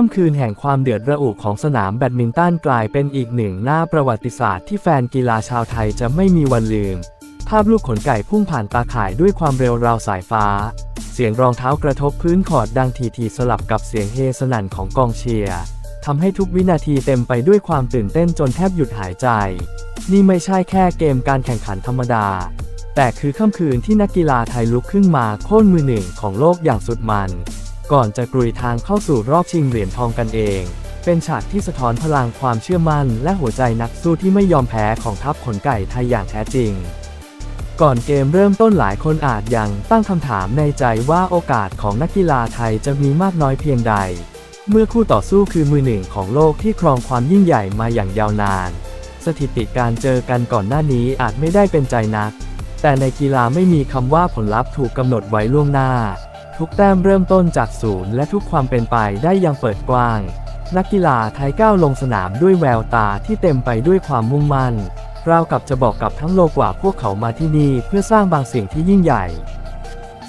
ค่ำคืนแห่งความเดือดระอุของสนามแบดมินตันกลายเป็นอีกหนึ่งหน้าประวัติศาสตร์ที่แฟนกีฬาชาวไทยจะไม่มีวันลืม ภาพลูกขนไก่พุ่งผ่านตาข่ายด้วยความเร็วราวสายฟ้า เสียงรองเท้ากระทบพื้นคอร์ดดังทีๆสลับกับเสียงเฮสนั่นของกองเชียร์ทำให้ทุกวินาทีเต็มไปด้วยความตื่นเต้นจนแทบหยุดหายใจ นี่ไม่ใช่แค่เกมการแข่งขันธรรมดา แต่คือค่ำคืนที่นักกีฬาไทยลุกขึ้นมาโค่นมือหนึ่งของโลกอย่างสุดมัน ก่อนจะกรุยทางเข้าสู่รอบชิงเหรียญทองกันเอง เป็นฉากที่สะท้อนพลังความเชื่อมั่น และหัวใจนักสู้ที่ไม่ยอมแพ้ของทัพขนไก่ไทยอย่างแท้จริง ก่อนเกมเริ่มต้นหลายคนอาจยังตั้งคำถามในใจว่าโอกาสของนักกีฬาไทยจะมีมากน้อยเพียงใด เมื่อคู่ต่อสู้คือมือหนึ่งของโลกที่ครองความยิ่งใหญ่มาอย่างยาวนาน สถิติการเจอกันก่อนหน้านี้อาจไม่ได้เป็นใจนัก แต่ในกีฬาไม่มีคำว่าผลลัพธ์ถูกกำหนดไว้ล่วงหน้า ทุกแต้มเริ่มต้นจากศูนย์และทุกความเป็นไปได้อยังเปิดกว้าง นักกีฬาไทยก้าวลงสนามด้วยแววตาที่เต็มไปด้วยความมุ่งมั่น ราวกับจะบอกกับทั้งโลกว่าพวกเขามาที่นี่เพื่อสร้างบางสิ่งที่ยิ่งใหญ่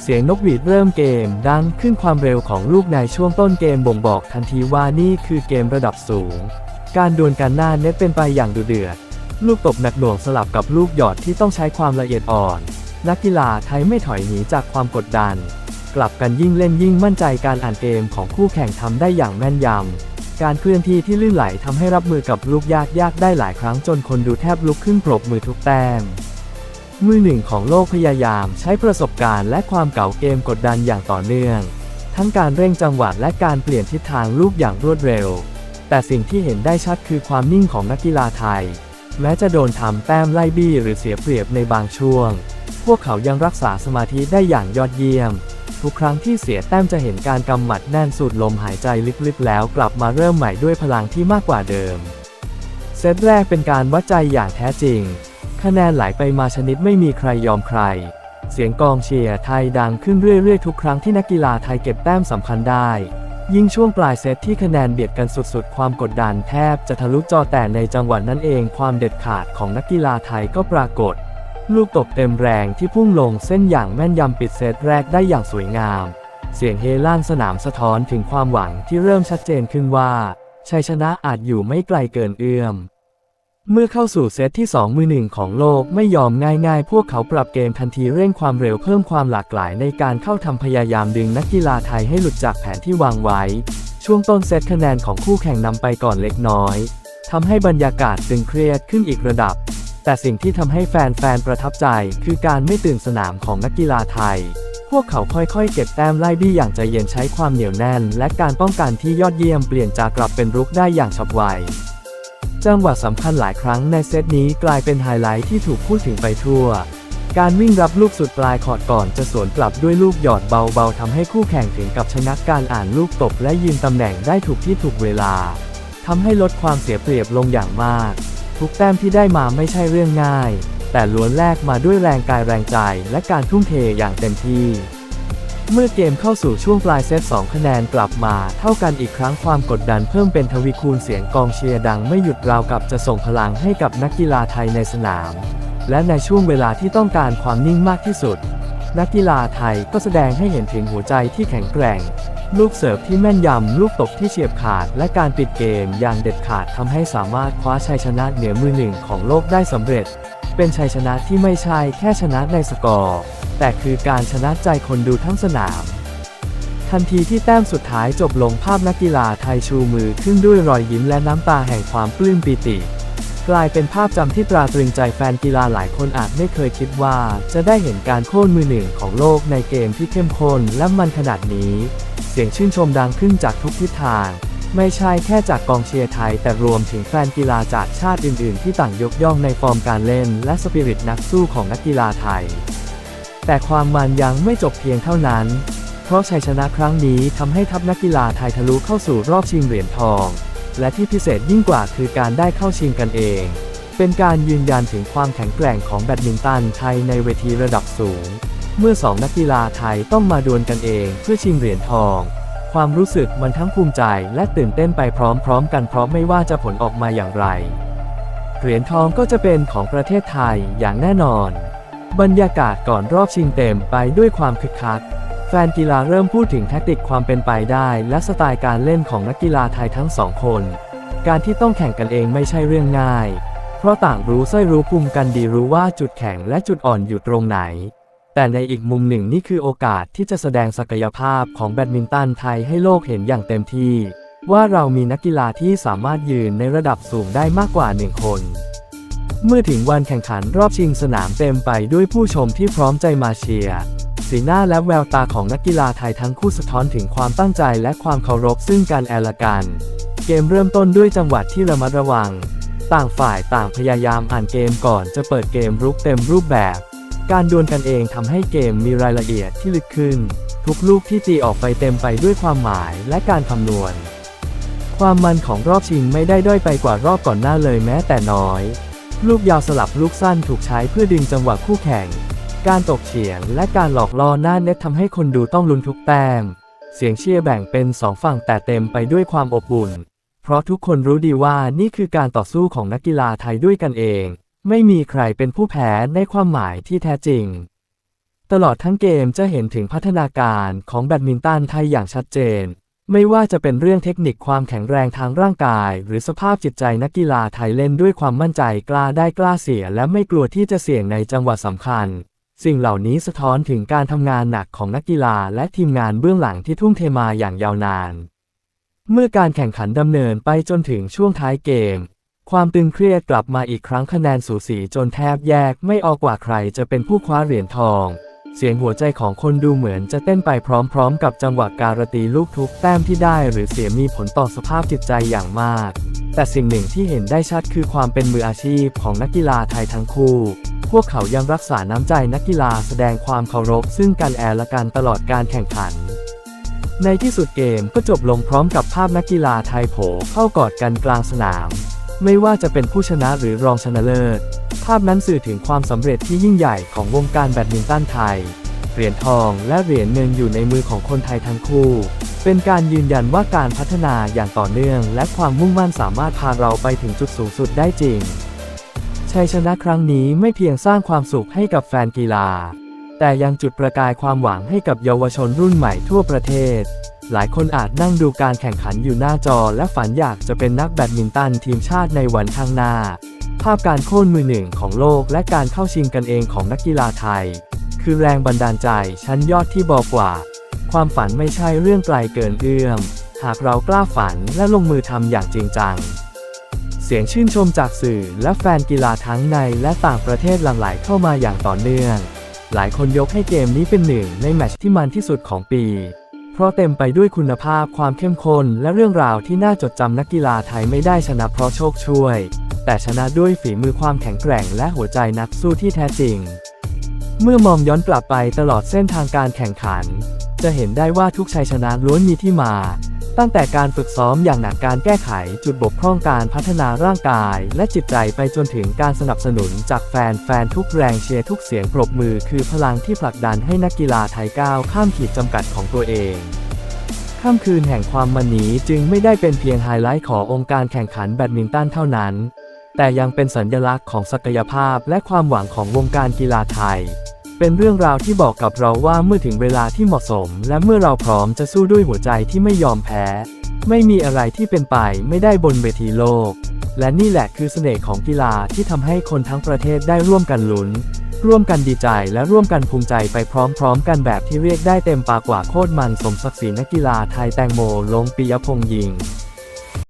เสียงนกหวีดเริ่มเกมดังขึ้นความเร็วของลูกในช่วงต้นเกมบ่งบอกทันทีว่านี่คือเกมระดับสูง การดวลกันหน้าเน็ตเป็นไปอย่างดุเดือด ลูกตบหนักหน่วงสลับกับลูกหยอดที่ต้องใช้ความละเอียดอ่อน นักกีฬาไทยไม่ถอยหนีจากความกดดัน กลับกันยิ่งเล่นยิ่งมั่นใจการอ่านเกมของคู่แข่งทำได้อย่างแม่นยำ การเคลื่อนที่ที่ลื่นไหลทำให้รับมือกับลูกยากยากได้หลายครั้งจนคนดูแทบลุกขึ้นปรบมือทุกแต้ม มือหนึ่งของโลกพยายามใช้ประสบการณ์และความเก่าเกมกดดันอย่างต่อเนื่อง ทั้งการเร่งจังหวะและการเปลี่ยนทิศทางลูกอย่างรวดเร็ว แต่สิ่งที่เห็นได้ชัดคือความนิ่งของนักกีฬาไทย แม้จะโดนทำแต้มไล่บี้หรือเสียเปรียบในบางช่วง พวกเขายังรักษาสมาธิได้อย่างยอดเยี่ยม ทุกครั้งที่เสียแต้มจะเห็นการกำหมัดแน่นสูดลมหายใจลึกๆ แล้วกลับมาเริ่มใหม่ด้วยพลังที่มากกว่าเดิม เซตแรกเป็นการวัดใจอย่างแท้จริง คะแนนไหลไปมาชนิดไม่มีใครยอมใคร เสียงกองเชียร์ไทยดังขึ้นเรื่อยๆ ทุกครั้งที่นักกีฬาไทยเก็บแต้มสำคัญได้ ยิ่งช่วงปลายเซตที่คะแนนเบียดกันสุดๆ ความกดดันแทบจะทะลุจอแต่ในจังหวะนั้นเอง ความเด็ดขาดของนักกีฬาไทยก็ปรากฏ ลูกตบเต็มแรงที่พุ่งลงเส้นอย่างแม่นยำปิดเซตแรกได้อย่างสวยงาม เสียงเฮลั่นสนามสะท้อนถึงความหวังที่เริ่มชัดเจนขึ้นว่าชัยชนะอาจอยู่ไม่ไกลเกินเอื้อม เมื่อเข้าสู่เซตที่ 2 มือหนึ่งของโลกไม่ยอมง่ายๆ พวกเขาปรับเกมทันทีเร่งความเร็วเพิ่มความหลากหลายในการเข้าทำพยายามดึงนักกีฬาไทยให้หลุดจากแผนที่วางไว้ ช่วงต้นเซตคะแนนของคู่แข่งนำไปก่อนเล็กน้อยทำให้บรรยากาศตึงเครียดขึ้นอีกระดับ แต่สิ่งที่ทำให้แฟนๆประทับใจ คือการไม่ตื่นสนามของนักกีฬาไทย พวกเขาค่อยๆ เก็บแต้มไล่บี้อย่างใจเย็นใช้ความเหนียวแน่น และการป้องกันที่ยอดเยี่ยมเปลี่ยนจากกลับเป็นรุกได้อย่างฉับไวจังหวะสำคัญหลายครั้งในเซตนี้กลายเป็นไฮไลท์ที่ถูกพูดถึงไปทั่ว การวิ่งรับลูกสุดปลายคอร์ดก่อนจะสวนกลับด้วยลูกหยอดเบาๆทำให้คู่แข่งถึงกับชนะการอ่านลูกตบและยืนตำแหน่งได้ถูกที่ถูกเวลาทำให้ลดความเสียเปรียบลงอย่างมาก ทุกแต้มที่ได้มาไม่ใช่เรื่องง่าย แต่ล้วนแลกมาด้วยแรงกายแรงใจและการทุ่มเทอย่างเต็มที่ เมื่อเกมเข้าสู่ช่วงปลายเซต2คะแนนกลับมาเท่ากันอีกครั้งความกดดันเพิ่มเป็นทวีคูณเสียงกองเชียร์ดังไม่หยุดราวกับจะส่งพลังให้กับนักกีฬาไทยในสนาม และในช่วงเวลาที่ต้องการความนิ่งมากที่สุด นักกีฬาไทยก็แสดงให้เห็นถึงหัวใจที่แข็งแกร่ง ลูกเสิร์ฟที่แม่นยำ ลูกตบที่เฉียบขาด และการปิดเกมอย่างเด็ดขาดทำให้สามารถคว้าชัยชนะเหนือมือหนึ่งของโลกได้สำเร็จ เป็นชัยชนะที่ไม่ใช่แค่ชนะในสกอร์ แต่คือการชนะใจคนดูทั้งสนาม ทันทีที่แต้มสุดท้ายจบลงภาพนักกีฬาไทยชูมือขึ้นด้วยรอยยิ้มและน้ำตาแห่งความปลื้มปีติกลายเป็นภาพจำที่ตราตรึงใจแฟนกีฬาหลายคนอาจไม่เคยคิดว่า จะได้เห็นการโค่นมือหนึ่งของโลกในเกมที่เข้มข้นและมันขนาดนี้ เสียงชื่นชมดังขึ้นจากทุกทิศทาง ไม่ใช่แค่จากกองเชียร์ไทย แต่รวมถึงแฟนกีฬาจากชาติอื่น ๆ ที่ต่างยกย่องในฟอร์มการเล่น และสปิริตนักสู้ของนักกีฬาไทย แต่ความมันยังไม่จบเพียงเท่านั้น เพราะชัยชนะครั้งนี้ทำให้ทัพนักกีฬาไทยทะลุเข้าสู่รอบชิงเหรียญทอง และที่พิเศษยิ่งกว่าคือการได้เข้าชิงกันเอง เป็นการยืนยันถึงความแข็งแกร่งของแบดมินตันไทยในเวทีระดับสูง เมื่อสองนักกีฬาไทยต้องมาดวลกันเองเพื่อชิงเหรียญทอง ความรู้สึกมันทั้งภูมิใจและตื่นเต้นไปพร้อมๆ กันเพราะไม่ว่าจะผลออกมาอย่างไร เหรียญทองก็จะเป็นของประเทศไทยอย่างแน่นอน บรรยากาศก่อนรอบชิงเต็มไปด้วยความคึกคัก แฟนกีฬาเริ่มพูดถึงแทคติกความเป็นไปได้ และสไตล์การเล่นของนักกีฬาไทยทั้งสองคน การที่ต้องแข่งกันเองไม่ใช่เรื่องง่าย เพราะต่างรู้ส้อยรู้ภูมิกันดีรู้ว่าจุดแข็งและจุดอ่อนอยู่ตรงไหน แต่ในอีกมุมหนึ่งนี่คือโอกาสที่จะแสดงศักยภาพของแบดมินตันไทยให้โลกเห็นอย่างเต็มที่ ว่าเรามีนักกีฬาที่สามารถยืนในระดับสูงได้มากกว่าหนึ่งคน เมื่อถึงวันแข่งขันรอบชิงสนามเต็มไปด้วยผู้ชมที่พร้อมใจมาเชียร์สีหน้าและแววตาของนักกีฬาไทยทั้งคู่สะท้อนถึงความตั้งใจและความเคารพซึ่งกันและกัน เกมเริ่มต้นด้วยจังหวะที่ระมัดระวัง ต่างฝ่ายต่างพยายามอ่านเกมก่อนจะเปิดเกมรุกเต็มรูปแบบ การดวลกันเองทำให้เกมมีรายละเอียดที่ลึกขึ้น ทุกลูกที่ตีออกไปเต็มไปด้วยความหมายและการคำนวณ ความมันของรอบชิงไม่ได้ด้อยไปกว่ารอบก่อนหน้าเลยแม้แต่น้อย ลูกยาวสลับลูกสั้นถูกใช้เพื่อดึงจังหวะคู่แข่ง การตกเฉียงและการหลอกล่อหน้าเน็ตทำให้คนดูต้องลุ้นทุกแต้ม เสียงเชียร์แบ่งเป็นสองฝั่งแต่เต็มไปด้วยความอบอุ่น เพราะทุกคนรู้ดีว่านี่คือการต่อสู้ของนักกีฬาไทยด้วยกันเอง ไม่มีใครเป็นผู้แพ้ในความหมายที่แท้จริง ตลอดทั้งเกมจะเห็นถึงพัฒนาการของแบดมินตันไทยอย่างชัดเจน ไม่ว่าจะเป็นเรื่องเทคนิคความแข็งแรงทางร่างกาย หรือสภาพจิตใจนักกีฬาไทยเล่นด้วยความมั่นใจกล้าได้กล้าเสีย และไม่กลัวที่จะเสี่ยงในจังหวะสำคัญ สิ่งเหล่านี้สะท้อนถึงการทำงานหนักของนักกีฬาและทีมงานเบื้องหลังที่ทุ่มเทมาอย่างยาวนาน เมื่อการแข่งขันดำเนินไปจนถึงช่วงท้ายเกม ความตึงเครียดกลับมาอีกครั้งคะแนนสูสีจนแทบแยกไม่ออกว่าใครจะเป็นผู้คว้าเหรียญทอง เสียงหัวใจของคนดูเหมือนจะเต้นไปพร้อมๆ กับจังหวะการตีลูกทุกแต้มที่ได้หรือเสียมีผลต่อสภาพจิตใจอย่างมาก แต่สิ่งหนึ่งที่เห็นได้ชัดคือความเป็นมืออาชีพของนักกีฬาไทยทั้งคู่ พวกเขายังรักษาน้ำใจนักกีฬาแสดงความเคารพซึ่งกันแอละกันตลอดการแข่งขันในที่สุดเกมก็จบลงพร้อมกับภาพนักกีฬาไทยโผล่เข้ากอดกันกลางสนาม ไม่ว่าจะเป็นผู้ชนะหรือรองชนะเลิศ ภาพนั้นสื่อถึงความสำเร็จที่ยิ่งใหญ่ของวงการแบดมินตันไทย เหรียญทองและเหรียญเงินอยู่ในมือของคนไทยทั้งคู่ เป็นการยืนยันว่าการพัฒนาอย่างต่อเนื่อง และความมุ่งมั่นสามารถพาเราไปถึงจุดสูงสุดได้จริง ชัยชนะครั้งนี้ไม่เพียงสร้างความสุขให้กับแฟนกีฬา แต่ยังจุดประกายความหวังให้กับเยาวชนรุ่นใหม่ทั่วประเทศ หลายคนอาจนั่งดูการแข่งขันอยู่หน้าจอและฝันอยากจะเป็นนักแบดมินตันทีมชาติในวันข้างหน้า ภาพการโค่นมือหนึ่งของโลกและการเข้าชิงกันเองของนักกีฬาไทย คือแรงบันดาลใจชั้นยอดที่บอกว่า ความฝันไม่ใช่เรื่องไกลเกินเอื้อม หากเรากล้าฝันและลงมือทำอย่างจริงจัง เสียงชื่นชมจากสื่อและแฟนกีฬาทั้งในและต่างประเทศหลั่งไหลเข้ามาอย่างต่อเนื่อง หลายคนยกให้เกมนี้เป็นหนึ่งในแมตช์ที่มันที่สุดของปี เพราะเต็มไปด้วยคุณภาพความเข้มข้นและเรื่องราวที่น่าจดจำนักกีฬาไทยไม่ได้ชนะเพราะโชคช่วย แต่ชนะด้วยฝีมือความแข็งแกร่งและหัวใจนักสู้ที่แท้จริง เมื่อมองย้อนกลับไปตลอดเส้นทางการแข่งขัน จะเห็นได้ว่าทุกชัยชนะล้วนมีที่มา ตั้งแต่การฝึกซ้อมอย่างหนักการแก้ไขจุดบกพร่องการพัฒนาร่างกายและจิตใจไปจนถึงการสนับสนุนจากแฟนแฟนทุกแรงเชียร์ทุกเสียงปรบมือคือพลังที่ผลักดันให้นักกีฬาไทยก้าวข้ามขีดจำกัดของตัวเองค่ำคืนแห่งความมันนี้จึงไม่ได้เป็นเพียงไฮไลท์ขององค์การแข่งขันแบดมินตันเท่านั้น แต่ยังเป็นสัญลักษณ์ของศักยภาพและความหวังของวงการกีฬาไทย เป็นเรื่องราวที่บอกกับเราว่าเมื่อถึงเวลาที่เหมาะสม และเมื่อเราพร้อมจะสู้ด้วยหัวใจที่ไม่ยอมแพ้ ไม่มีอะไรที่เป็นไปไม่ได้บนเวทีโลก และนี่แหละคือเสน่ห์ของกีฬาที่ทำให้คนทั้งประเทศได้ร่วมกันลุ้น ร่วมกันดีใจและร่วมกันภูมิใจไปพร้อมๆ กันแบบที่เรียกได้เต็มปากว่าโคตรมันสมศักดิ์ศรีนักกีฬาไทยแตงโมลงปิยพงษ์ยิง